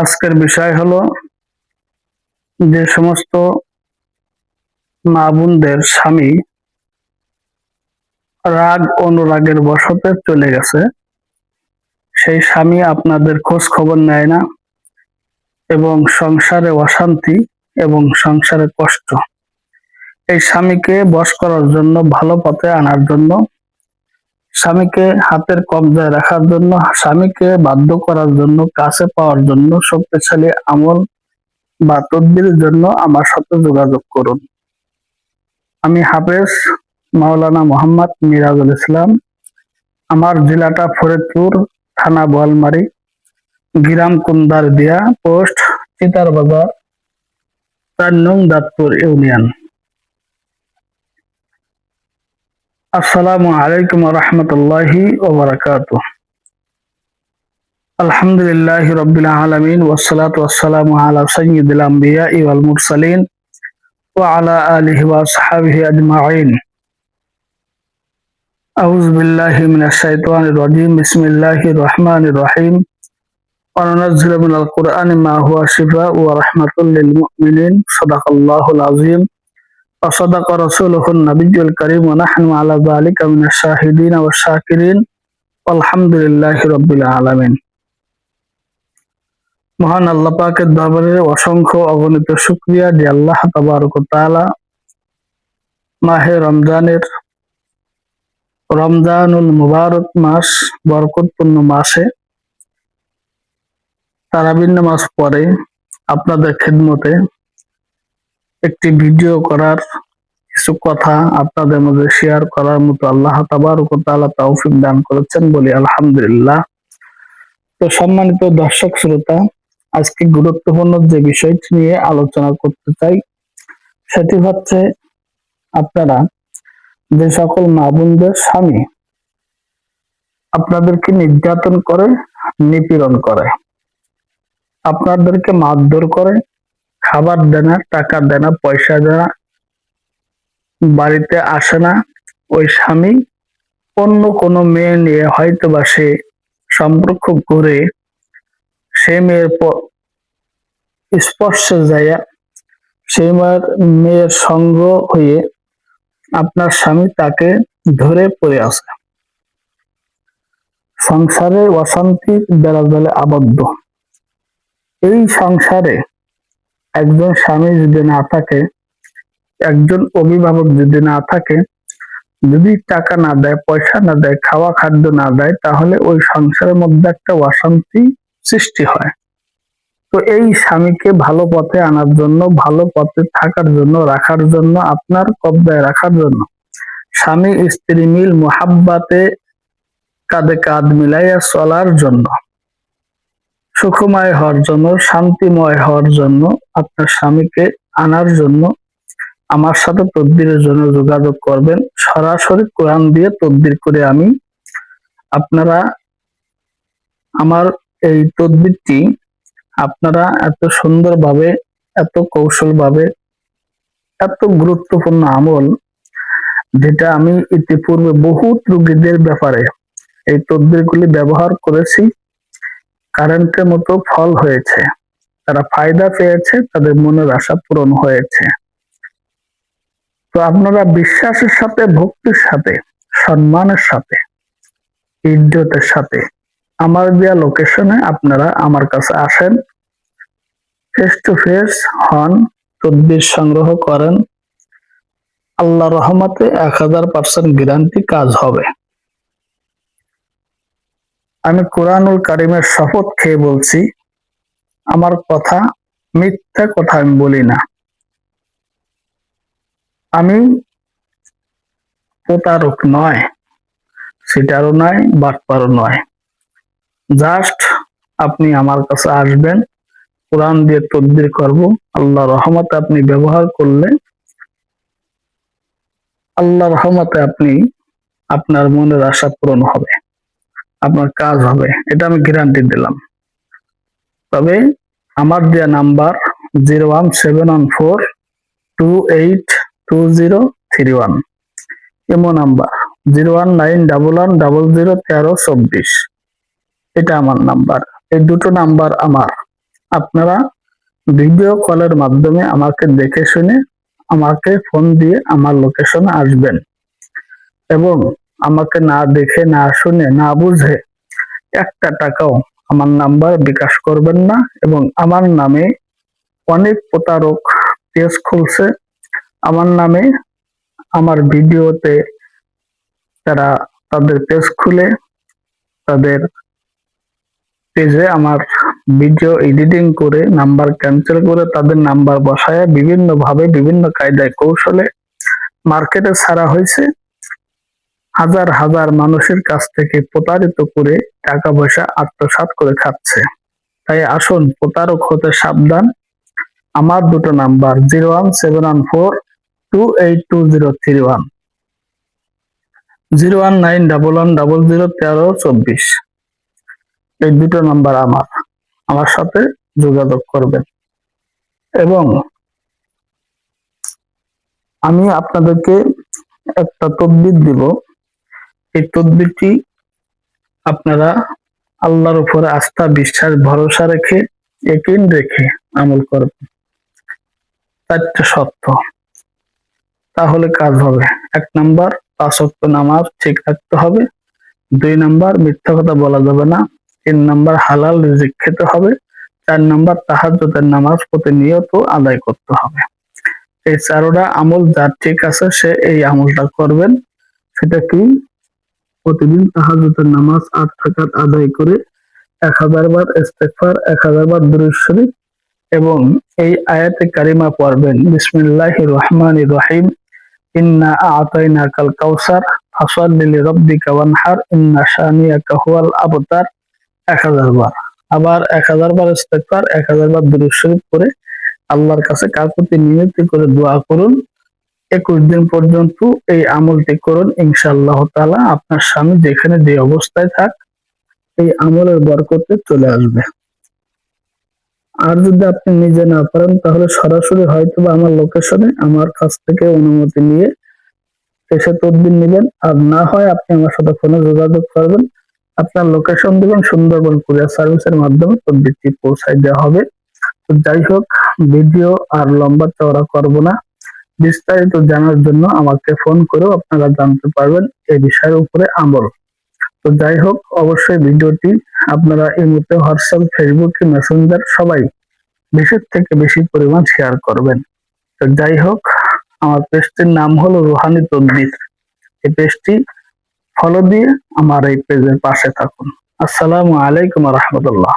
আজকের বিষয় হলো যে সমস্ত মা বোনদের স্বামী রাগ অনুরাগের বশতে চলে গেছে। সেই স্বামী আপনাদের খোঁজ খবর নেয় না এবং সংসারে অশান্তি এবং সংসারে কষ্ট। এই স্বামীকে বশ করার জন্য, ভালো পথে আনার জন্য স্বামীকে হাতের কবজায় রাখার জন্য, স্বামীকে বাধ্য করার জন্য, কাছে পাওয়ার জন্য, শক্তিশালী আমল বা তদবিরের জন্য আমার সাথে যোগাযোগ করুন। আমি হাফেজ মাওলানা মোহাম্মদ মিরাজুল ইসলাম। আমার জেলাটা ফরিদপুর, থানা বোয়ালমারি, গ্রাম কুন্দার দিয়া পোস্ট চিতার বাজার নং দাঁতপুর ইউনিয়ন। আসসালামু আলাইকুম রহমতুল্লাহি ওবরাকাতু আলহামদুলিল্লাহ রবিল আলমিন ওসালাত ওয়াসালামু আলা সৈয়দুল আম্বিয়া ওয়াল মুরসালিন وعلى آله وأصحابه أجمعين أعوذ بالله من الشيطان الرجيم بسم الله الرحمن الرحيم وننزل من القرآن ما هو شفاء ورحمة للمؤمنين صدق الله العظيم وصدق رسوله النبي الكريم ونحن على ذلك من الشاهدين والشاكرين والحمد لله رب العالمين মহান আল্লাহ পাকের দরবারে অসংখ্য অগণিত শুক্রিয়া যে আল্লাহ তাবারক তাআলা মাহে রমজানের রমজানুল মুবারক মাস বরকতপূর্ণ মাসে তারাবিন নামাজ পরে আপনাদের খেদমতে একটি ভিডিও করার কিছু কথা আপনাদের মধ্যে শেয়ার করার মতো আল্লাহ তাবারক তৌফিক দান করেছেন বলি আলহামদুলিল্লাহ। তো সম্মানিত দর্শক শ্রোতা, আজকে গুরুত্বপূর্ণ যে বিষয়টি নিয়ে আলোচনা করতে চাই, সেটি হচ্ছে আপনারা যে সকল মা বোনদের স্বামী আপনাদেরকে নির্যাতন করে, নিপীড়ন করে, আপনাদেরকে মারধর করে খাবার দেনা টাকা দেনা পয়সা দেনা বাড়িতে আসে না। ওই স্বামী অন্য কোনো মেয়ে নিয়ে হয়তো বা সে সম্পর্ক করে সে মেয়ের স্পর্শে যাইয়া সেই মায়ের, মেয়ের সঙ্গ হয়ে আপনার স্বামী তাকে ধরে পড়ে আছে। সংসারে অশান্তি বেড়া বেলা আবদ্ধ। এই সংসারে একজন স্বামী যদি না থাকে, একজন অভিভাবক যদি না থাকে, যদি টাকা না দেয়, পয়সা না দেয়, খাওয়া খাদ্য না দেয়, তাহলে ওই সংসারের মধ্যে একটা অশান্তি সৃষ্টি হয়। তো এই স্বামীকে ভালো পথে আনার জন্য, ভালো পথে থাকার জন্য, রাখার জন্য, আপনার কবজায় রাখার জন্য, স্বামী স্ত্রী মিল মোহাব্বাতে কাঁধে কাঁধ মিলাইয়া চলার জন্য। সুখময় হওয়ার জন্য, শান্তিময় হওয়ার জন্য, আপনার স্বামীকে আনার জন্য, আমার সাথে তদ্বিরের জন্য যোগাযোগ করবেন। সরাসরি কোরআন দিয়ে তদ্বির করে আমি আপনারা আমার এই তদ্বিরটি আপনারা এত সুন্দরভাবে, এত কৌশলভাবে, এত গুরুত্বপূর্ণ আমল যেটা আমি ইতিপূর্বে বহুত রোগীদের ব্যাপারে এই তদ্বিরগুলি ব্যবহার করেছি। কারেন্টের মতো ফল হয়েছে। তারা ফায়দা পেয়েছে, তাদের মনের আশা পূরণ হয়েছে। তো আপনারা বিশ্বাসের সাথে, ভক্তির সাথে, সম্মানের সাথে, ইজ্জতের সাথে আমার দেওয়া লোকেশনে আপনারা আমার কাছে আসেন ফেস টু ফেস হন, তদ্বির সংগ্রহ করেন। আল্লাহ রহমতে এক হাজার পার্সেন্ট গ্যারান্টি কাজ হবে। আমি কোরআনুল কারিমের শপথ খেয়ে বলছি, আমার কথা মিথ্যা কথা আমি বলি না। আমি প্রতারক নয়, সেটারও নয়, বাটপারও নয়। জাস্ট আপনি আমার কাছে আসবেন, কোরআন দিয়ে তদ্বির করব, আল্লাহ রহমতে আপনি ব্যবহার করলে, আল্লাহ রহমতে আপনি আপনার মনের আশা পূরণ হবে। আপনার কাজ হবে। এটা আমি গ্যারান্টি দিলাম। তবে আমার দেওয়া number zero one seven one four two eight two zero three one এমো number zero one nine double one double zero তেরো চব্বিশ এটা আমার নাম্বার এই দুটো নাম্বার আমার। আপনারা ভিডিও কলের মাধ্যমে আমাকে দেখে শুনে আমাকে ফোন দিয়ে আমার লোকেশনে আসবেন। এবং আমাকে না দেখে, না শুনে, না বুঝে একটা টাকাও আমার নাম্বার বিকাশ করবেন না এবং আমার নামে অনেক প্রতারক পেজ খুলছে। আমার নামে আমার ভিডিওতে তারা তাদের পেজ খুলে, তাদের পেজে আমার ভিডিও এডিটিং করে নাম্বার ক্যান্সেল করে, তাদের নাম্বার বসায়, বিভিন্নভাবে, বিভিন্ন কায়দায়, কৌশলে মার্কেটে ছাড়া হয়েছে। হাজার হাজার মানুষের কাছ থেকে প্রতারিত করে টাকা পয়সা আত্মসাৎ করে খাচ্ছে। তাই আসুন, প্রতারক হতে সাবধান। আমার দুটো number, zero one seven one four two eight two zero three one. Zero one nine double one double zero তেরো চব্বিশ। এই দুটো নাম্বার আমার। আমার সাথে যোগাযোগ করবেন। এবং আমি আপনাদেরকে একটা তদবির দিব। এই তদবিরটি আপনারা আল্লাহর উপরে আস্থা, বিশ্বাস, ভরসা রেখে একিন রেখে আমল করবেন। চারটে সত্য তাহলে কাজ হবে। এক নাম্বার পাঁচক্ত নামাজ ঠিক রাখতে হবে। দুই নাম্বার, মিথ্যা কথা বলা যাবে না। তিন নাম্বার, হালাল রিজিক খেতে হবে। চার নাম্বার, তাহাজ্জুদের নামাজ প্রতিনিয়ত আদায় করতে হবে। এই চারোটা আমল যার ঠিক আছে, সে এই আমলটা করবেন। সেটা কি? প্রতিদিন তাহাজ্জুদের নামাজ আট টাকাত আদায় করে এক হাজার বার ইস্তেগফার, এক হাজার বার দুরূদ শরীফ এবং এই আয়াতে কারিমা পড়বেন। বিসমিল্লাহির রহমানির রহিম। ইন্না আতাইনাকাল কাউসার, ফাসাল্লি লিরাব্বিকা ওয়ানহার, ইন্না শানিয়াকা আবতার। এক হাজার বার। আবার এক হাজার বার ইস্তেগফার, এক হাজার বার দুরূদ শরীফ করে আল্লাহর কাছে কাকুতি নিয়ত করে দোয়া করুন। একুশ দিন পর্যন্ত এই আমলটি করুন, ইনশাআল্লাহ তাআলা। আপনার স্বামী যেখানে যে অবস্থায় থাক, এই আমলের বরকতে চলে আসবে। আর যদি আপনি নিজে না পারেন, তাহলে সরাসরি হয়তো বা আমার লোকেশনে আমার কাছ থেকে অনুমতি নিয়ে এসে তদবির নেবেন। আর না হয় আপনি আমার সাথে ফোনে যোগাযোগ করবেন, আপনার লোকেশন দিবেন, সুন্দরবন কুরিয়ার সার্ভিসের মাধ্যমে তদবিরটি পৌঁছায় দেওয়া হবে। তো যাই হোক ভিডিও আর লম্বা চওড়া করব না। বিস্তারিত জানার জন্য আমাকে ফোন করেও আপনারা জানতে পারবেন এই বিষয়ের উপরে আমল। তো যাই হোক, অবশ্যই ভিডিওটি আপনারা এই মুহূর্তে হোয়াটসঅ্যাপ, ফেসবুক মেসেঞ্জার সবাই বেশির থেকে বেশি পরিমাণ শেয়ার করবেন। তো যাই হোক, আমার পেজটির নাম হলো রুহানি তদ্বির এই পেজটি ফলো দিয়ে আমার এই পেজের পাশে থাকুন। আসসালামু আলাইকুম রহমতুল্লাহ।